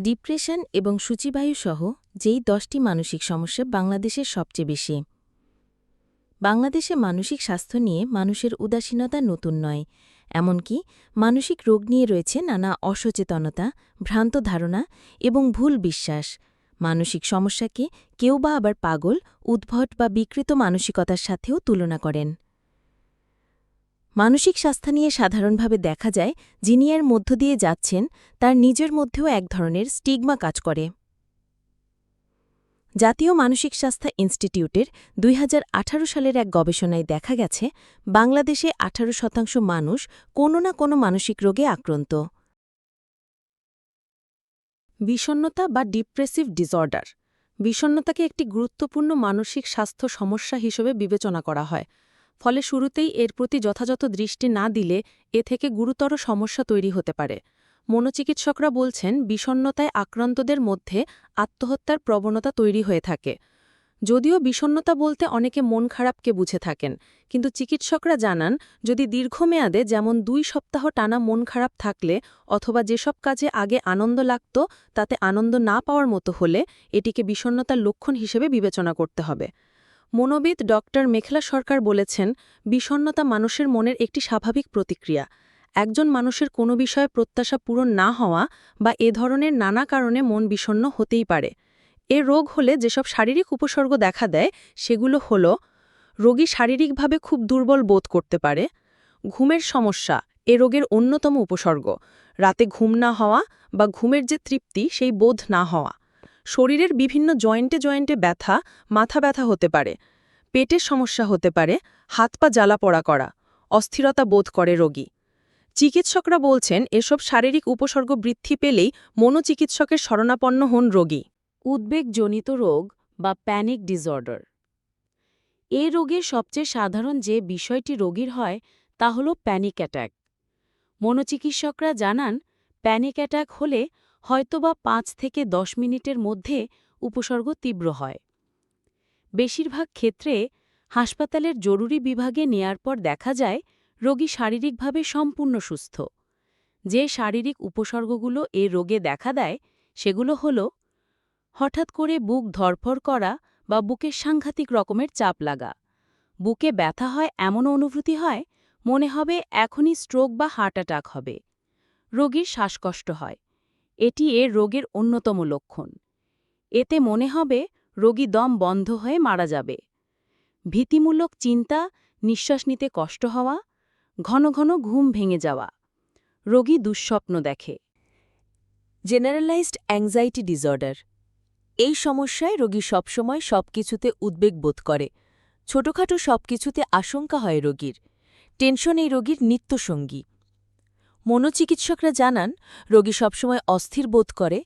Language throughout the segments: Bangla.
ডিপ্রেশন এবং সূচিবায়ুসহ যেই দশটি মানসিক সমস্যা বাংলাদেশের সবচেয়ে বেশি। বাংলাদেশে মানসিক স্বাস্থ্য নিয়ে মানুষের উদাসীনতা নতুন নয়, এমনকি মানসিক রোগ নিয়ে রয়েছে নানা অসচেতনতা, ভ্রান্ত ধারণা এবং ভুল বিশ্বাস। মানসিক সমস্যাকে কেউ বা আবার পাগল, উদ্ভট বা বিকৃত মানসিকতার সাথেও তুলনা করেন। মানসিক স্বাস্থ্য নিয়ে সাধারণভাবে দেখা যায়, যিনি এর মধ্য দিয়ে যাচ্ছেন, তার নিজের মধ্যেও এক ধরনের স্টিগমা কাজ করে। জাতীয় মানসিক স্বাস্থ্য ইনস্টিটিউটের দুই হাজার আঠারো সালের এক গবেষণায় দেখা গেছে, বাংলাদেশে আঠারো শতাংশ মানুষ কোনো না কোনো মানসিক রোগে আক্রান্ত। বিষণ্নতা বা ডিপ্রেসিভ ডিসঅর্ডার। বিষণ্নতাকে একটি গুরুত্বপূর্ণ মানসিক স্বাস্থ্য সমস্যা হিসেবে বিবেচনা করা হয়। ফলে শুরুতেই এর প্রতি যথাযথ দৃষ্টি না দিলে এ থেকে গুরুতর সমস্যা তৈরি হতে পারে। মনোচিকিৎসকরা বলছেন বিষণ্নতায় আক্রান্তদের মধ্যে আত্মহত্যার প্রবণতা তৈরি হয়ে থাকে। যদিও বিষণ্নতা বলতে অনেকে মন খারাপকে বুঝে থাকেন, কিন্তু চিকিৎসকরা জানান, যদি দীর্ঘমেয়াদে যেমন দুই সপ্তাহ টানা মন খারাপ থাকলে অথবা যেসব কাজে আগে আনন্দ লাগত, তাতে আনন্দ না পাওয়ার মতো হলে এটিকে বিষণ্নতার লক্ষণ হিসেবে বিবেচনা করতে হবে। মনোবিদ ডক্টর মেখলা সরকার বলেছেন বিষণ্নতা মানুষের মনের একটি স্বাভাবিক প্রতিক্রিয়া। একজন মানুষের কোনো বিষয়ে প্রত্যাশা পূরণ না হওয়া বা এ ধরনের নানা কারণে মন বিষণ্ন হতেই পারে। এ রোগ হলে যেসব শারীরিক উপসর্গ দেখা দেয়, সেগুলো হল, রোগী শারীরিকভাবে খুব দুর্বল বোধ করতে পারে, ঘুমের সমস্যা, এ রোগের অন্যতম উপসর্গ, রাতে ঘুম না হওয়া বা ঘুমের যে তৃপ্তি, সেই বোধ না হওয়া। শরীরের বিভিন্ন জয়েন্টে জয়েন্টে ব্যথা, মাথা ব্যথা হতে পারে, পেটের সমস্যা হতে পারে, হাত পা জ্বালা পড়া করা, অস্থিরতা বোধ করে রোগী। চিকিৎসকরা বলছেন, এসব শারীরিক উপসর্গ বৃদ্ধি পেলেই মনোচিকিৎসকের শরণাপন্ন হন রোগী। উদ্বেগজনিত রোগ বা প্যানিক ডিসঅর্ডার এ রোগের সবচেয়ে সাধারণ যে বিষয়টি রোগীর হয়, তা হল প্যানিক অ্যাট্যাক মনোচিকিৎসকরা জানান প্যানিক অ্যাট্যাক হলে হয়তোবা পাঁচ থেকে দশ মিনিটের মধ্যে উপসর্গ তীব্র হয়। বেশিরভাগ ক্ষেত্রে হাসপাতালের জরুরি বিভাগে নেয়ার পর দেখা যায়, রোগী শারীরিকভাবে সম্পূর্ণ সুস্থ। যে শারীরিক উপসর্গগুলো এ রোগে দেখা দেয়, সেগুলো হল, হঠাৎ করে বুক ধরফর করা বা বুকে সাংঘাতিক রকমের চাপ লাগা। বুকে ব্যথা হয় এমন অনুভূতি হয়, মনে হবে এখনই স্ট্রোক বা হার্ট অ্যাটাক হবে। রোগীর শ্বাসকষ্ট হয়। এটি এ রোগের অন্যতম লক্ষণ। এতে মনে হবে, রোগী দম বন্ধ হয়ে মারা যাবে। ভীতিমূলক চিন্তা, নিঃশ্বাস নিতে কষ্ট হওয়া, ঘন ঘন ঘুম ভেঙে যাওয়া। রোগী দুঃস্বপ্ন দেখে। জেনারেলাইজড অ্যাংজাইটি ডিসঅর্ডার এই সমস্যায় রোগী সবসময় সবকিছুতে উদ্বেগ বোধ করে। ছোটখাটো সবকিছুতে আশঙ্কা হয় রোগীর। টেনশন এই রোগীর নিত্যসঙ্গী। মনোচিকিৎসকরা জানান, রোগী সবসময় অস্থির বোধ করে,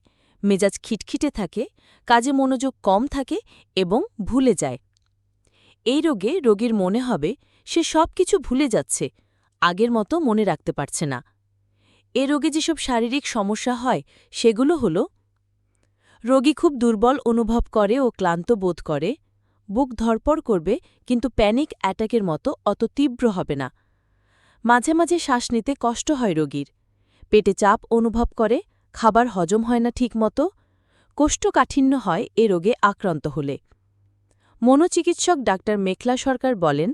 মেজাজ খিটখিটে থাকে, কাজে মনোযোগ কম থাকে এবং ভুলে যায়। এই রোগে রোগীর মনে হবে, সে সব কিছু ভুলে যাচ্ছে, আগের মতো মনে রাখতে পারছে না। এ রোগে যেসব শারীরিক সমস্যা হয়, সেগুলো হল, রোগী খুব দুর্বল অনুভব করে ও ক্লান্ত বোধ করে, বুক ধরপড় করবে, কিন্তু প্যানিক অ্যাটাকের মতো অত তীব্র হবে না। মাঝে মাঝে শ্বাস নিতে কষ্ট হয় রোগীর। পেটে চাপ অনুভব করে, খাবার হজম হয় না ঠিকমতো, কোষ্ঠকাঠিন্য হয় এ রোগে আক্রান্ত হলে। মনোচিকিৎসক ডাক্তার মেখলা সরকার বলেন,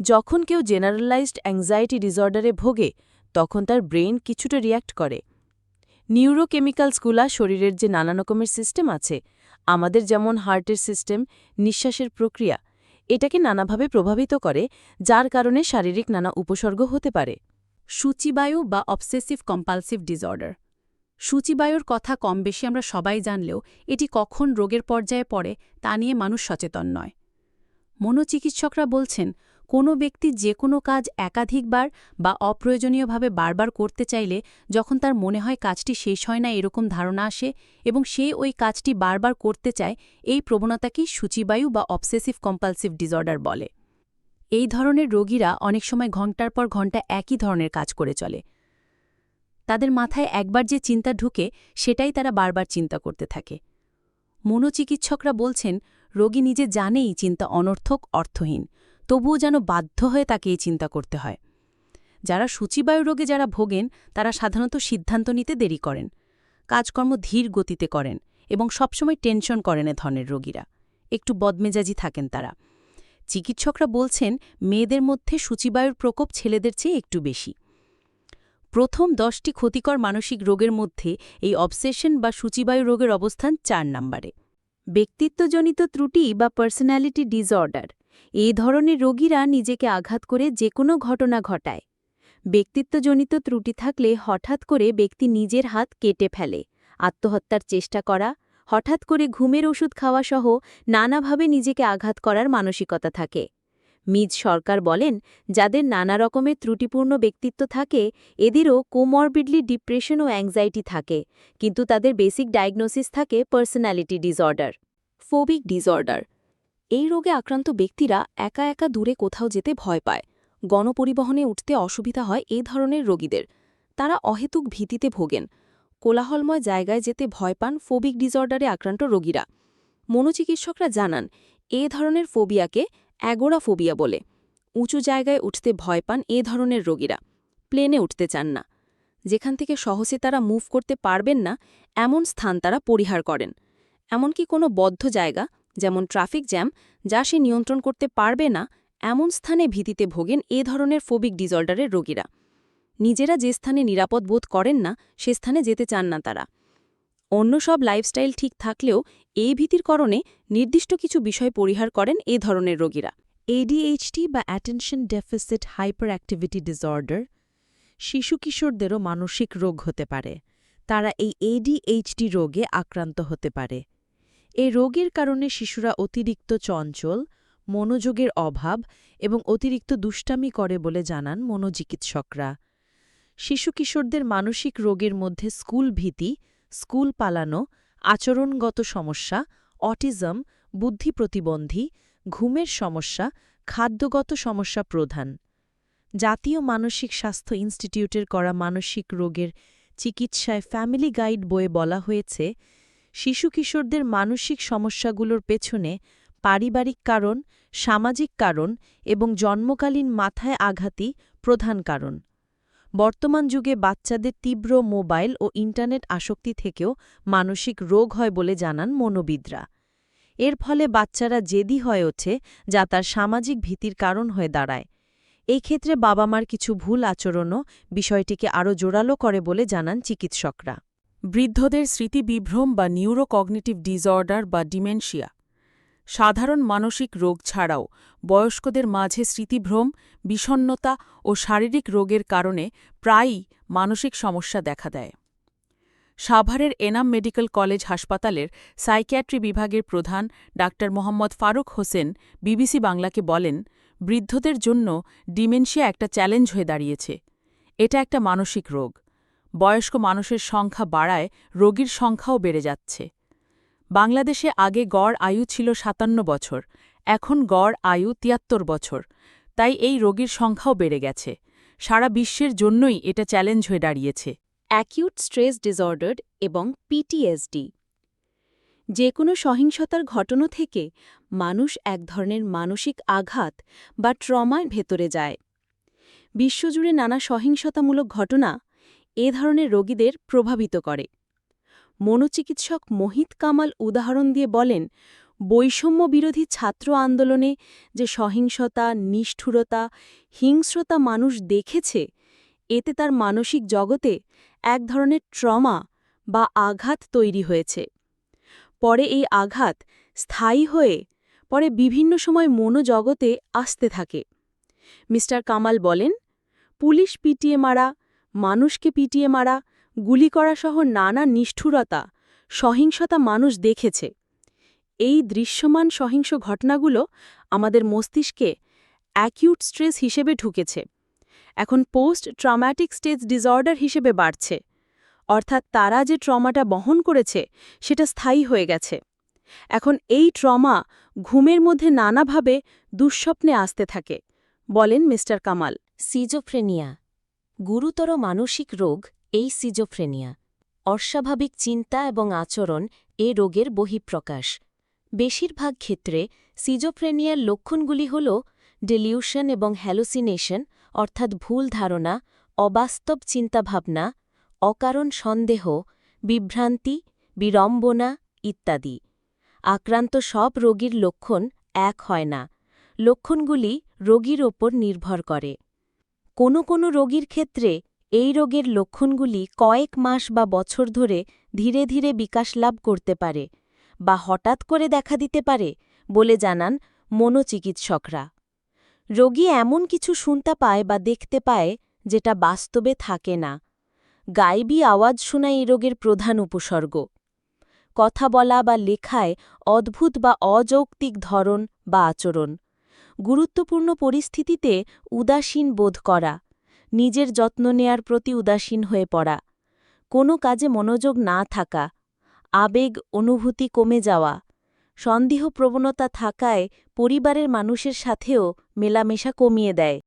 যখন কেউ জেনারেলাইজড অ্যাংজাইটি ডিসঅর্ডারে ভোগে, তখন তার ব্রেন কিছুটা রিয়্যাক্ট করে। নিউরোকেমিক্যালসগুলা শরীরের যে নানা রকমের সিস্টেম আছে, আমাদের যেমন হার্টের সিস্টেম, নিঃশ্বাসের প্রক্রিয়া এটাকে নানাভাবে প্রভাবিত করে, যার কারণে শারীরিক নানা উপসর্গ হতে পারে। সূচিবায়ু বা অবসেসিভ কম্পালসিভ ডিসঅর্ডার সূচিবায়ুর কথা কম বেশি আমরা সবাই জানলেও, এটি কখন রোগের পর্যায়ে পড়ে তা নিয়ে মানুষ সচেতন নয়। মনোচিকিৎসকরা বলছেন কোনো ব্যক্তি যে কোনো কাজ একাধিকবার বা অপ্রয়োজনীয়ভাবে বারবার করতে চাইলে যখন তার মনে হয় কাজটি শেষ হয় না এরকম ধারণা আসে এবং সে ওই কাজটি বারবার করতে চায়, এই প্রবণতাকেই সূচিবায়ু বা অবসেসিভ কম্পালসিভ ডিসঅর্ডার বলে। এই ধরনের রোগীরা অনেক সময় ঘণ্টার পর ঘণ্টা একই ধরনের কাজ করে চলে। তাদের মাথায় একবার যে চিন্তা ঢুকে, সেটাই তারা বারবার চিন্তা করতে থাকে। মনোচিকিৎসকরা বলছেন, রোগী নিজে জানেই চিন্তা অনর্থক, অর্থহীন। তবুও যেন বাধ্য হয়ে তাকে এই চিন্তা করতে হয়। যারা সূচিবায়ু রোগে যারা ভোগেন, তারা সাধারণত সিদ্ধান্ত নিতে দেরি করেন, কাজকর্ম ধীর গতিতে করেন এবং সবসময় টেনশন করেন এ ধরনের রোগীরা। একটু বদমেজাজি থাকেন তারা। চিকিৎসকরা বলছেন, মেয়েদের মধ্যে সূচিবায়ুর প্রকোপ ছেলেদের চেয়ে একটু বেশি। প্রথম দশটি ক্ষতিকর মানসিক রোগের মধ্যে এই অবসেশন বা সূচিবায়ু রোগের অবস্থান চার নম্বরে। ব্যক্তিত্বজনিত ত্রুটি বা পার্সোনালিটি ডিসঅর্ডার এই ধরনের রোগীরা নিজেকে আঘাত করে যে কোনো ঘটনা ঘটায়। ব্যক্তিত্বজনিত ত্রুটি থাকলে হঠাৎ করে ব্যক্তি নিজের হাত কেটে ফেলে, আত্মহত্যার চেষ্টা করা, হঠাৎ করে ঘুমের ওষুধ খাওয়া সহ নানাভাবে নিজেকে আঘাত করার মানসিকতা থাকে। মিজ সরকার বলেন, যাদের নানা রকমের ত্রুটিপূর্ণ ব্যক্তিত্ব থাকে, এদেরও কোমরবিডলি ডিপ্রেশন ও অ্যাংজাইটি থাকে, কিন্তু তাদের বেসিক ডায়াগনোসিস থাকে পার্সোনালিটি ডিসঅর্ডার। ফোবিক ডিসঅর্ডার এই রোগে আক্রান্ত ব্যক্তিরা একা একা দূরে কোথাও যেতে ভয় পায়। গণপরিবহনে উঠতে অসুবিধা হয় এই ধরনের রোগীদের। তারা অহেতুক ভীতিতে ভোগেন। কোলাহলময় জায়গায় যেতে ভয় পান ফোবিক ডিসঅর্ডারে আক্রান্ত রোগীরা। মনোচিকিৎসকরা জানান, এ ধরনের ফোবিয়াকে অ্যাগোরাফোবিয়া বলে। উঁচু জায়গায় উঠতে ভয় পান এ ধরনের রোগীরা। প্লেনে উঠতে চান না। যেখান থেকে সহজে তারা মুভ করতে পারবেন না, এমন স্থান তারা পরিহার করেন। এমনকি কোনো বদ্ধ জায়গা যেমন ট্রাফিক জ্যাম, যা সে নিয়ন্ত্রণ করতে পারবে না, এমন স্থানে ভীতিতে ভোগেন এ ধরনের ফোবিক ডিসঅর্ডারের রোগীরা। নিজেরা যে স্থানে নিরাপদ বোধ করেন না, সে স্থানে যেতে চান না তারা। অন্য সব লাইফস্টাইল ঠিক থাকলেও এই ভীতির কারণে নির্দিষ্ট কিছু বিষয় পরিহার করেন এ ধরনের রোগীরা। এডিএইচডি বা attention deficit hyperactivity disorder শিশু কিশোরদেরও মানসিক রোগ হতে পারে। তারা এই এডিএইচডি রোগে আক্রান্ত হতে পারে। এই রোগের কারণে শিশুরা অতিরিক্ত চঞ্চল, মনোযোগের অভাব এবং অতিরিক্ত দুষ্টামি করে বলে জানান মনোচিকিৎসকরা। শিশু কিশোরদের মানসিক রোগের মধ্যে স্কুল ভীতি, স্কুল পালানো, আচরণগত সমস্যা, অটিজম, বুদ্ধি প্রতিবন্ধী, ঘুমের সমস্যা, খাদ্যগত সমস্যা প্রধান। জাতীয় মানসিক স্বাস্থ্য ইনস্টিটিউটের করা মানসিক রোগের চিকিৎসায় ফ্যামিলি গাইড বইয়ে বলা হয়েছে শিশু কিশোরদের মানসিক সমস্যাগুলোর পেছনে পারিবারিক কারণ, সামাজিক কারণ এবং জন্মকালীন মাথায় আঘাতই প্রধান কারণ। বর্তমান যুগে বাচ্চাদের তীব্র মোবাইল ও ইন্টারনেট আসক্তি থেকেও মানসিক রোগ হয় বলে জানান মনোবিদরা। এর ফলে বাচ্চারা জেদি হয়ে ওঠে যা তার সামাজিক ভীতির কারণ হয়ে দাঁড়ায়। এই ক্ষেত্রে বাবা মার কিছু ভুল আচরণও বিষয়টিকে আরও জোরালো করে বলে জানান চিকিৎসকরা। বৃদ্ধদের স্মৃতিবিভ্রম বা নিউরোকগনিটিভ ডিসঅর্ডার বা ডিমেনশিয়া সাধারণ মানসিক রোগ ছাড়াও বয়স্কদের মাঝে স্মৃতিভ্রম বিষণ্নতা ও শারীরিক রোগের কারণে প্রায়ই মানসিক সমস্যা দেখা দেয়। সাভারের এনাম মেডিকেল কলেজ হাসপাতালের সাইকিয়াট্রি বিভাগের প্রধান ডাক্তার মোহাম্মদ ফারুক হোসেন বিবিসি বাংলাকে বলেন, বৃদ্ধদের জন্য ডিমেনশিয়া একটা চ্যালেঞ্জ হয়ে দাঁড়িয়েছে। এটা একটা মানসিক রোগ। বয়স্ক মানুষের সংখ্যা বাড়ায়, রোগীর সংখ্যাও বেড়ে যাচ্ছে। বাংলাদেশে আগে গড় আয়ু ছিল সাতান্ন বছর, এখন গড় আয়ু তিয়াত্তর বছর। তাই এই রোগীর সংখ্যাও বেড়ে গেছে। সারা বিশ্বের জন্যই এটা চ্যালেঞ্জ হয়ে দাঁড়িয়েছে। অ্যাকিউট স্ট্রেস ডিসঅর্ডার এবং পিটিএসডি যে কোনো সহিংসতার ঘটনা থেকে মানুষ এক ধরনের মানসিক আঘাত বা ট্রমায় ভেতরে যায়। বিশ্বজুড়ে নানা সহিংসতামূলক ঘটনা এ ধরনের রোগীদের প্রভাবিত করে। মনোচিকিৎসক মোহিত কামাল উদাহরণ দিয়ে বলেন বৈষম্য বিরোধী ছাত্র আন্দোলনে যে সহিংসতা, নিষ্ঠুরতা, হিংস্রতা মানুষ দেখেছে, এতে তার মানসিক জগতে এক ধরনের ট্রমা বা আঘাত তৈরি হয়েছে। পরে এই আঘাত স্থায়ী হয়ে পরে বিভিন্ন সময় মনোজগতে আসতে থাকে। মিস্টার কামাল বলেন, পুলিশ পিটিয়ে মারা মানুষকে পিটিয়ে মারা, গুলি করা সহ নানা নিষ্ঠুরতা, সহিংসতা মানুষ দেখেছে। এই দৃশ্যমান সহিংস ঘটনাগুলো আমাদের মস্তিষ্কে অ্যাকিউট স্ট্রেস হিসেবে ঢুকেছে। এখন পোস্ট ট্রমাটিক স্টেজ ডিসঅর্ডার হিসেবে বাড়ছে। অর্থাৎ তারা যে ট্রমাটা বহন করেছে, সেটা স্থায়ী হয়ে গেছে। এখন এই ট্রমা ঘুমের মধ্যে নানাভাবে দুঃস্বপ্নে আসতে থাকে। বলেন মিস্টার কামাল। সিজোফ্রেনিয়া। গুরুতর মানসিক রোগ এই সিজোফ্রেনিয়া। অস্বাভাবিক চিন্তা এবং আচরণ এ রোগের বহিঃপ্রকাশ। বেশিরভাগ ক্ষেত্রে সিজোফ্রেনিয়ার লক্ষণগুলি হল ডেলিউশন এবং হ্যালোসিনেশন, অর্থাৎ ভুল ধারণা, অবাস্তব চিন্তাভাবনা, অকারণ সন্দেহ, বিভ্রান্তি, বিড়ম্বনা ইত্যাদি। আক্রান্ত সব রোগীর লক্ষণ এক হয় না। লক্ষণগুলি রোগীর ওপর নির্ভর করে। কোনো কোনো রোগীর ক্ষেত্রে এই রোগের লক্ষণগুলি কয়েক মাস বা বছর ধরে ধীরে ধীরে বিকাশ লাভ করতে পারে বা হঠাৎ করে দেখা দিতে পারে বলে জানান মনোচিকিৎসকরা। রোগী এমন কিছু শুনতে পায় বা দেখতে পায় যেটা বাস্তবে থাকে না। গাইবি আওয়াজ শোনা এই রোগের প্রধান উপসর্গ। কথা বলা বা লেখায় অদ্ভুত বা অযৌক্তিক ধরন বা আচরণ। গুরুত্বপূর্ণ পরিস্থিতিতে উদাসীন বোধ করা, নিজের যত্ন নেয়ার প্রতি উদাসীন হয়ে পড়া, কোনো কাজে মনোযোগ না থাকা, আবেগ, অনুভূতি কমে যাওয়া সন্দেহ প্রবণতা থাকায় পরিবারের মানুষের সাথেও মেলামেশা কমিয়ে দেয়।